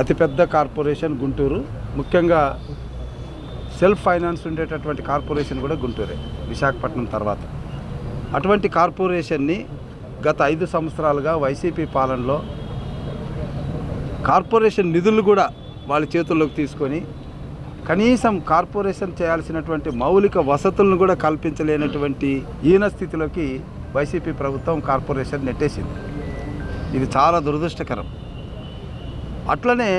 అతిపెద్ద కార్పొరేషన్ గుంటూరు. ముఖ్యంగా self finance ఉండేటటువంటి కార్పొరేషన్ కూడా గుంటూరే విశాఖపట్నం తర్వాత. అటువంటి కార్పొరేషన్ని గత ఐదు సంవత్సరాలుగా వైసీపీ పాలనలో కార్పొరేషన్ నిధులు కూడా వాళ్ళ చేతుల్లోకి తీసుకొని కనీసం కార్పొరేషన్ చేయాల్సినటువంటి మౌలిక వసతులను కూడా కల్పించలేనటువంటి ఈన స్థితిలోకి వైసీపీ ప్రభుత్వం కార్పొరేషన్ నెట్టేసింది. ఇది చాలా దురదృష్టకరం. అట్లనే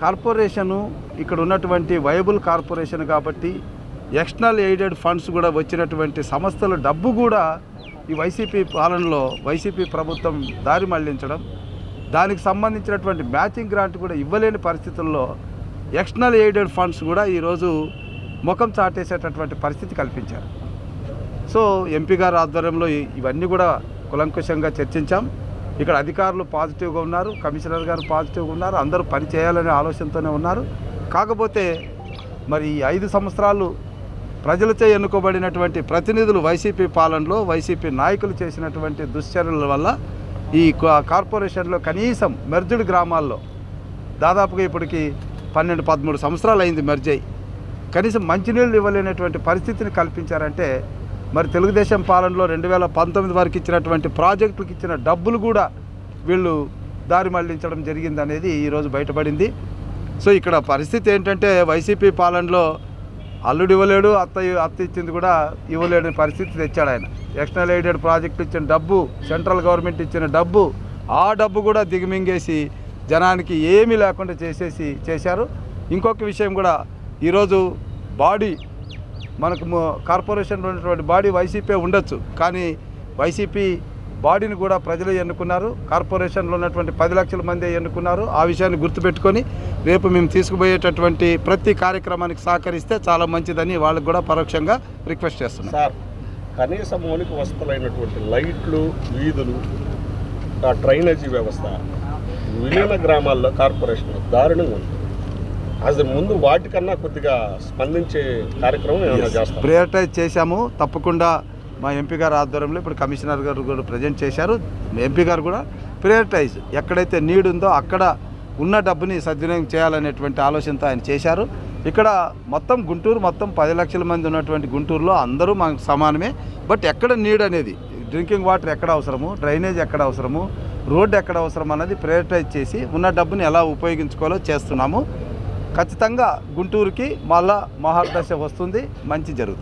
కార్పొరేషను ఇక్కడ ఉన్నటువంటి వైబుల్ కార్పొరేషన్ కాబట్టి ఎక్స్టర్నల్ ఎయిడెడ్ ఫండ్స్ కూడా వచ్చినటువంటి సంస్థల డబ్బు కూడా ఈ వైసీపీ పాలనలో వైసీపీ ప్రభుత్వం దారి మళ్ళించడం దానికి సంబంధించినటువంటి మ్యాచింగ్ గ్రాంట్ కూడా ఇవ్వలేని పరిస్థితుల్లో ఎక్స్టర్నల్ ఎయిడెడ్ ఫండ్స్ కూడా ఈరోజు ముఖం చాటేసేటటువంటి పరిస్థితి కల్పించారు. సో ఎంపీ గారి ఆధ్వర్యంలో ఇవన్నీ కూడా కులంకుశంగా చర్చించాం. ఇక్కడ అధికారులు పాజిటివ్గా ఉన్నారు కమిషనర్ గారు పాజిటివ్గా ఉన్నారు అందరూ పని చేయాలనే ఆలోచనతోనే ఉన్నారు. కాకపోతే మరి ఈ ఐదు సంవత్సరాలు ప్రజలచే ఎన్నుకోబడినటువంటి ప్రతినిధులు వైసీపీ పాలనలో వైసీపీ నాయకులు చేసినటువంటి దుశ్చర్యల వల్ల ఈ కార్పొరేషన్లో కనీసం మెర్జుడ్ గ్రామాల్లో దాదాపుగా ఇప్పటికి పన్నెండు పదమూడు సంవత్సరాలు అయింది మెర్జ్. అయ్యి కనీసం మంచినీళ్ళు ఇవ్వలేనటువంటి పరిస్థితిని కల్పించారంటే మరి తెలుగుదేశం పాలనలో రెండు వేల పంతొమ్మిది వరకు ఇచ్చినటువంటి ప్రాజెక్టులకు ఇచ్చిన డబ్బులు కూడా వీళ్ళు దారి మళ్ళించడం జరిగిందనేది ఈరోజు బయటపడింది. సో ఇక్కడ పరిస్థితి ఏంటంటే వైసీపీ పాలనలో అల్లుడు ఇవ్వలేడు అత్త అత్త ఇచ్చింది కూడా ఇవ్వలేడు పరిస్థితి తెచ్చాడు ఆయన. ఎక్స్టర్నల్ ఎయిడెడ్ ప్రాజెక్టులు ఇచ్చిన డబ్బు సెంట్రల్ గవర్నమెంట్ ఇచ్చిన డబ్బు ఆ డబ్బు కూడా దిగమింగేసి జనానికి ఏమీ లేకుండా చేసేసి చేశారు. ఇంకొక విషయం కూడా ఈరోజు బాడీ మనకు కార్పొరేషన్లో ఉన్నటువంటి బాడీ వైసీపీ ఉండొచ్చు. కానీ వైసీపీ బాడీని కూడా ప్రజలు ఎన్నుకున్నారు. కార్పొరేషన్లో ఉన్నటువంటి పది లక్షల మంది ఎన్నుకున్నారు. ఆ విషయాన్ని గుర్తుపెట్టుకొని రేపు మేము తీసుకుపోయేటటువంటి ప్రతి కార్యక్రమానికి సహకరిస్తే చాలా మంచిదని వాళ్ళకు కూడా పరోక్షంగా రిక్వెస్ట్ చేస్తున్నాం. సార్ కనీస మౌలిక వసతులైనటువంటి లైట్లు వీధులు డ్రైనేజీ వ్యవస్థ విలీన గ్రామాల్లో కార్పొరేషన్ దారుణంగా ఉంది. అసలు ముందు వాటికన్నా కొద్దిగా స్పందించే కార్యక్రమం ఏమైనా చేశాము. తప్పకుండా మా ఎంపీ గారు ఆధ్వర్యంలో ఇప్పుడు కమిషనర్ గారు కూడా ప్రజెంట్ చేశారు. ఎంపీ గారు కూడా ప్రియారిటైజ్ ఎక్కడైతే నీడ్ ఉందో అక్కడ ఉన్న డబ్బుని సద్వినియోగం చేయాలనేటువంటి ఆలోచనతో ఆయన చేశారు. ఇక్కడ మొత్తం గుంటూరు మొత్తం పది లక్షల మంది ఉన్నటువంటి గుంటూరులో అందరూ మనకు సమానమే. బట్ ఎక్కడ నీడ్ అనేది డ్రింకింగ్ వాటర్ ఎక్కడ అవసరము డ్రైనేజ్ ఎక్కడ అవసరము రోడ్డు ఎక్కడ అవసరం అన్నది ప్రియారిటైజ్ చేసి ఉన్న డబ్బుని ఎలా ఉపయోగించుకోవాలో చేస్తున్నాము. ఖచ్చితంగా గుంటూరుకి మళ్ళా మహాదశ వస్తుంది. మంచి జరుగుతుంది.